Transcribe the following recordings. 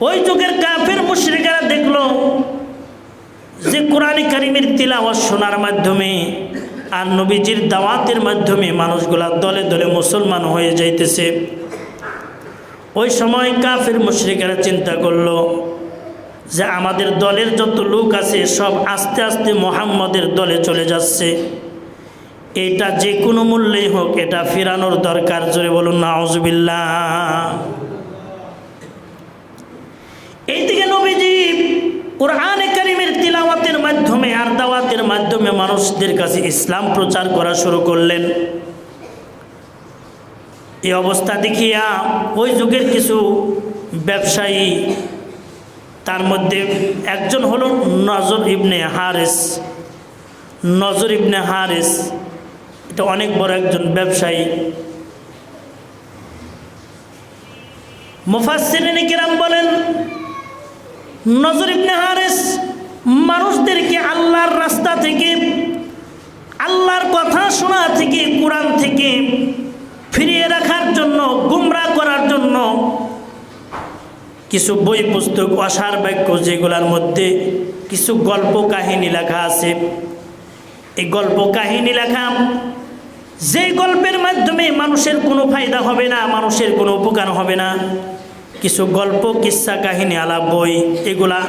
ওই যুগের কাফের মুশ্রিকেরা দেখল যে কোরআন কারিমের তিলাওয়াত শোনার মাধ্যমে আর নবীজির দাওয়াতের মাধ্যমে মানুষগুলা দলে দলে মুসলমান হয়ে যাইতেছে। ওই সময় কাফের মুশ্রিকেরা চিন্তা করল যে আমাদের দলের যত লোক আছে সব আস্তে আস্তে মোহাম্মদের দলে চলে যাচ্ছে। এটা যে কোনো মূল্যেই হোক, এটা ফিরানোর দরকার। জোরে বলুন না কোরআনে কারিমের তিলাওয়াতের মাধ্যমে আর দাওয়াতের মাধ্যমে মানুষদের কাছে ইসলাম প্রচার করা শুরু করলেন। এই অবস্থা দেখিয়া ওই যুগের কিছু ব্যবসায়ী, তার মধ্যে একজন হল নজর ইবনে হারেস। নজর ইবনে হারেস, এটা অনেক বড় একজন ব্যবসায়ী। মুফাসসিরিন কিরাম বলেন নজর ইবনে হারেস, মানুষদেরকে আল্লাহর রাস্তা থেকে, আল্লাহর কথা শোনা থেকে, কোরআন থেকে ফিরিয়ে রাখার জন্য, গুমরা করার জন্য কিছু বই, পুস্তক অসার বাক্য যেগুলোর মধ্যে কিছু গল্প কাহিনী লেখা আছে। এই গল্প কাহিনী লেখা, যে গল্পের মাধ্যমে মানুষের কোনো ফায়দা হবে না, মানুষের কোনো উপকার হবে না। কিছু গল্প কিস্সা কাহিনী, আলাপ, বই, এগুলা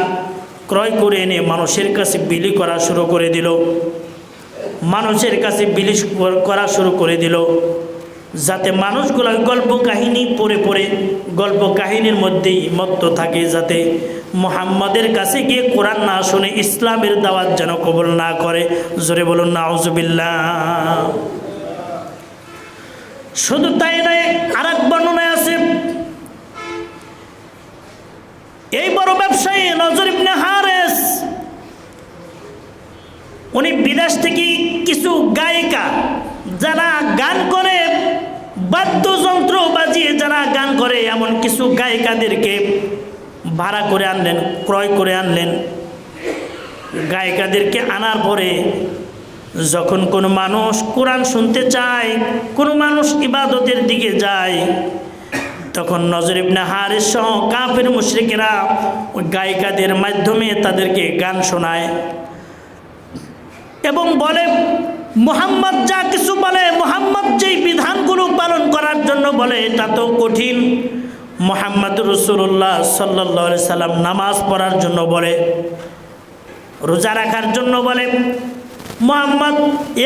ক্রয় করে এনে মানুষের কাছে বিলি করা শুরু করে দিল। মানুষের কাছে বিলি করা শুরু করে দিল। যাতে মানুষগুলো গল্প, কাহিনী পড়ে পড়ে, গল্প, কাহিনীর মধ্যেই মত্ত থাকে, যাতে মোহাম্মদের কাছে গিয়ে কোরআন না শুনে ইসলামের দাওয়াত যেন কবল না করে। জোরে বলুন না শুধু তাই নয়, আর ব্যবসায়ী নজর ইবনে হারেস। উনি বিদেশ থেকে কিছু গায়িকা যারা গান করে, বাদ্যযন্ত্র বাজিয়ে যারা গান করে, এমন কিছু গায়িকাদেরকে ভাড়া করে আনলেন, ক্রয় করে আনলেন। গায়িকাদেরকে আনার পরে যখন কোনো মানুষ কোরআন শুনতে চায়, কোনো মানুষ ইবাদতের দিকে যায় তখন নজর ইবনে হারেস সহ কাফের মুশরিকেরা ওই গায়িকাদের মাধ্যমে তাদেরকে গান শোনায়। এবং বলে, মোহাম্মদ যা কিছু বলে, মোহাম্মদ যেই বিধানগুলো পালন করার জন্য বলে এটা তো কঠিন। মোহাম্মদ রসুল্লাহ সাল্লি সাল্লাম নামাজ পড়ার জন্য বলে, রোজা রাখার জন্য বলে। মোহাম্মদ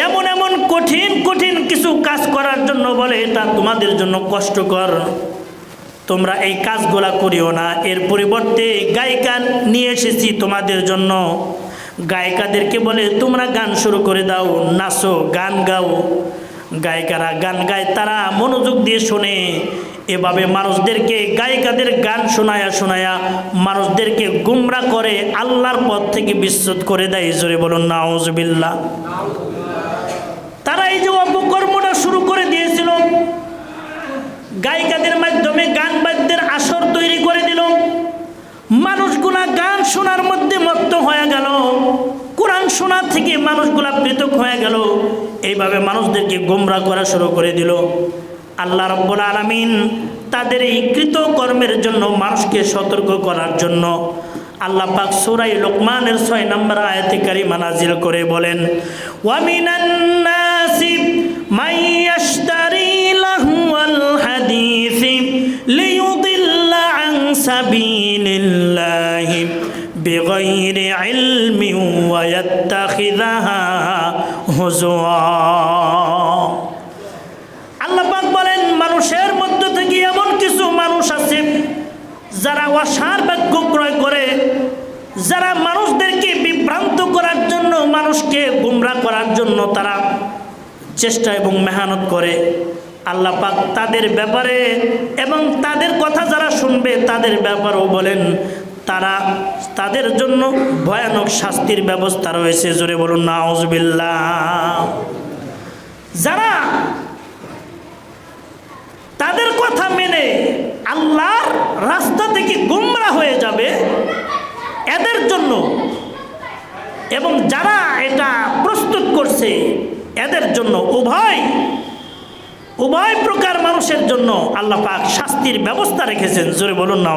এমন এমন কঠিন কঠিন কিছু কাজ করার জন্য বলে, এটা তোমাদের জন্য কষ্টকর। তোমরা এই কাজগুলা করিও না। এর পরিবর্তে গায়িকা নিয়ে এসেছি তোমাদের জন্য। গায়িকাদেরকে বলে, তোমরা গান শুরু করে দাও, নাচো, গান গাও। গায়িকারা গান গায়, তারা মনোযোগ দিয়ে শোনে। এভাবে মানুষদেরকে, গায়িকাদের গান শোনায়া শোনায়া মানুষদেরকে গুমরা করে আল্লাহর পথ থেকে বিচ্যুত করে দেয়। জোরে বলুন নাউজবিল্লা তারা এই যে অপকর্মটা শুরু করে দিয়েছিল, গায়িকাদের মাধ্যমে গান বাদ্যের আসর তৈরি করে দিল মানুষগুলা গান শোনার মধ্যে মত্ত হয়ে গেল। কোরআন শোনার থেকে মানুষগুলা পৃথক হয়ে গেল। এইভাবে মানুষদেরকে গোমরা করা শুরু করে দিল। আল্লাহ রব্বুল আলমিন তাদের এই কৃত কর্মের জন্য মানুষকে সতর্ক করার জন্য আল্লাহ পাক সুরাই লোকমানের ছয় নম্বর আয়াতে মানাজিল করে বলেন ওয়ামিনান নাসি بغير علم ويتخذها هزوا আল্লাহ পাক বলেন মানুষের মধ্য থেকে এমন কিছু মানুষ আছে যারা অসার বাক্য ক্রয় করে যারা মানুষদেরকে বিভ্রান্ত করার জন্য মানুষকে গুমরা করার জন্য তারা চেষ্টা এবং মেহনত করে আল্লাহ পাক তাদের ব্যাপারে এবং তাদের কথা যারা শুনবে তাদের ব্যাপারেও বলেন তারা তাদের জন্য ভয়ানক শাস্তির ব্যবস্থা রয়েছে। জোরে বলুন না যারা তাদের কথা মেনে আল্লাহর রাস্তা থেকে গুমরা হয়ে যাবে, এদের জন্য এবং যারা এটা প্রস্তুত করছে, এদের জন্য উভয় উভয় প্রকার মানুষের জন্য আল্লাহ পাক শাস্তির ব্যবস্থা রেখেছেন। জোরে বলুন না